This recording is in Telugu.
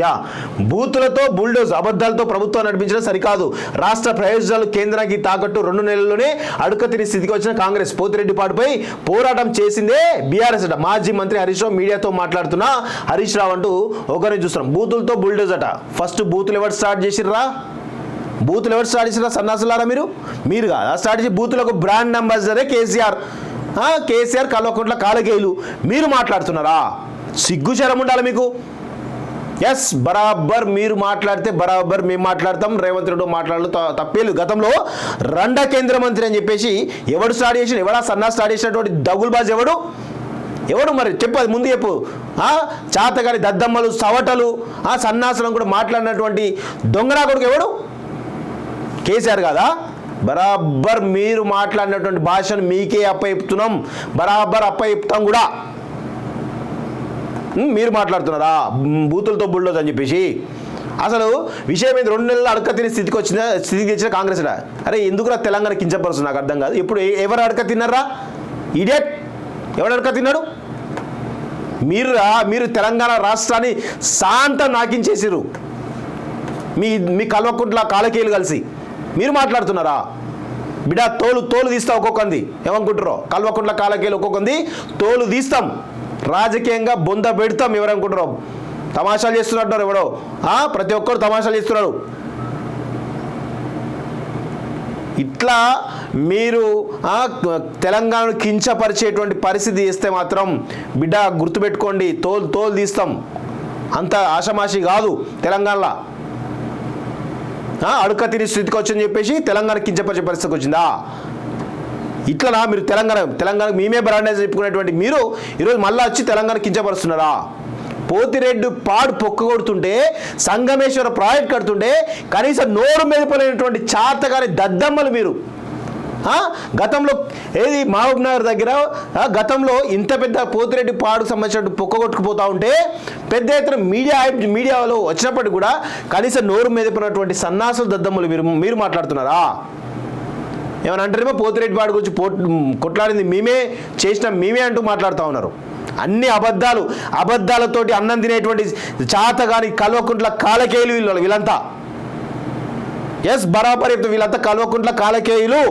యా బూతులతో బుల్డోజ్ అబద్ధాలతో ప్రభుత్వం నడిపించడం సరికాదు. రాష్ట్ర ప్రయోజనాలు కేంద్రానికి తాకట్టు రెండు నెలల్లోనే అడుకతిని స్థితికి వచ్చిన కాంగ్రెస్ పోతిరెడ్డిపాటుపై పోరాటం చేసిందే బీఆర్ఎస్ అట. మాజీ మంత్రి హరీష్ రావు మీడియాతో మాట్లాడుతున్న హరీష్ రావు అంటూ ఒకరిని చూస్తున్నాం. బూతులతో బుల్డోజ్ అట. ఫస్ట్ బూతులు ఎవరు స్టార్ట్ చేసిర్రా? బూతులు ఎవరు స్టార్ట్ చేసినా సన్నాసులారా మీరు? మీరు కాదు? స్టార్ట్ చేసి బూతులకు బ్రాండ్ అంబాసిడరే కేసీఆర్. కేసీఆర్ కల్వకుంట్ల కాలగేయులు. మీరు మాట్లాడుతున్నారా? సిగ్గు శరం ఉండాలి మీకు. ఎస్ బరాబర్ మీరు మాట్లాడితే బరాబర్ మేము మాట్లాడతాం. రేవంత్ రెడ్డి మాట్లాడలు తప్పేలు. గతంలో రెండ కేంద్ర మంత్రి అని చెప్పేసి ఎవడు స్టార్ట్ చేసిన ఎవడా సన్నా స్టార్ట్ చేసినటువంటి దగుల్బాజ్ ఎవడు? ఎవడు మరి? చెప్పు అది ముందు చెప్పు. చాతగాని దద్దమ్మలు సవటలు ఆ సన్నాసులను కూడా మాట్లాడినటువంటి దొంగనా కొడుకు ఎవడు? కేసీఆర్ కాదా? బరాబర్ మీరు మాట్లాడినటువంటి భాషను మీకే అప్పచెప్తున్నాం. బరాబర్ అప్పచెప్తాం కూడా. మీరు మాట్లాడుతున్నారా? బూతులతో బుల్డోజ్ అని చెప్పేసి. అసలు విషయం ఏంది? రెండు నెలలు అడక తినే స్థితికి వచ్చిన స్థితికి తెచ్చిన కాంగ్రెస్ రా. అరే ఎందుకురా తెలంగాణ కించపరుస్తుంది నాకు అర్థం కాదు. ఇప్పుడు ఎవరు అడక తిన్నారా? ఇడియట్ ఎవడు అడక తిన్నాడు? మీరు రా- మీరు తెలంగాణ రాష్ట్రాన్ని శాంత నాకించేసిరు మీ మీ కల్వకుంట్ల కాలకేలు కలిసి. మీరు మాట్లాడుతున్నారా? బిడా తోలు తోలు తీస్తాం ఒక్కొక్కంది ఏమనుకుంటారో కల్వకుంట్ల కాలకేయులు ఒక్కొక్కంది తోలు తీస్తాం. రాజకీయంగా బొంద పెడతాం ఎవరనుకుంటారో తమాషాలు చేస్తున్నట్టు ఎవడో ఆ, ప్రతి ఒక్కరు తమాషాలు చేస్తున్నారు. ఇట్లా మీరు తెలంగాణను కించపరిచేటువంటి పరిస్థితి ఇస్తే మాత్రం బిడ్డ గుర్తుపెట్టుకోండి తోలు తోలు తీస్తాం. అంత ఆషమాషి కాదు తెలంగాణలో. అడుక తిని స్థితికి వచ్చని చెప్పేసి తెలంగాణ కించపరిచే పరిస్థితికి వచ్చిందా? ఇట్లనా మీరు తెలంగాణ తెలంగాణ మేమే బ్రాండేజ్ చెప్పుకునేటువంటి మీరు ఈరోజు మళ్ళీ వచ్చి తెలంగాణ కించపరుస్తున్నారా? పోతిరెడ్డి పాడు పొక్క కొడుతుంటే సంగమేశ్వర ప్రాజెక్ట్ కడుతుంటే కనీసం నోరు మెదిపోలేనటువంటి చాతగాని దద్దమ్మలు మీరు. గతంలో ఏది మహబూబ్ నగర్ దగ్గర గతంలో ఇంత పెద్ద పోతిరెడ్డి పాడుకు సంబంధించిన పొక్క కొట్టుకుపోతూ ఉంటే పెద్ద ఎత్తున మీడియా మీడియాలో వచ్చినప్పటికీ కూడా కనీసం నోరు మెదిపినటువంటి సన్నాసులు దద్దమ్మలు మీరు మీరు మాట్లాడుతున్నారా? ఏమని అంటారేమో పోతిరెడ్డి పాడు గురించి పో కొట్లాడింది మేమే చేసిన మేమే అంటూ మాట్లాడుతూ ఉన్నారు. అన్ని అబద్ధాలు అబద్ధాలతోటి అన్నం తినేటువంటి చాతగాని కల్వకుంట్ల కాలకేయులు వీళ్ళు వీళ్ళంతా. ఎస్ బరాబర్ వీళ్ళంతా కల్వకుంట్ల కాలకేయులు.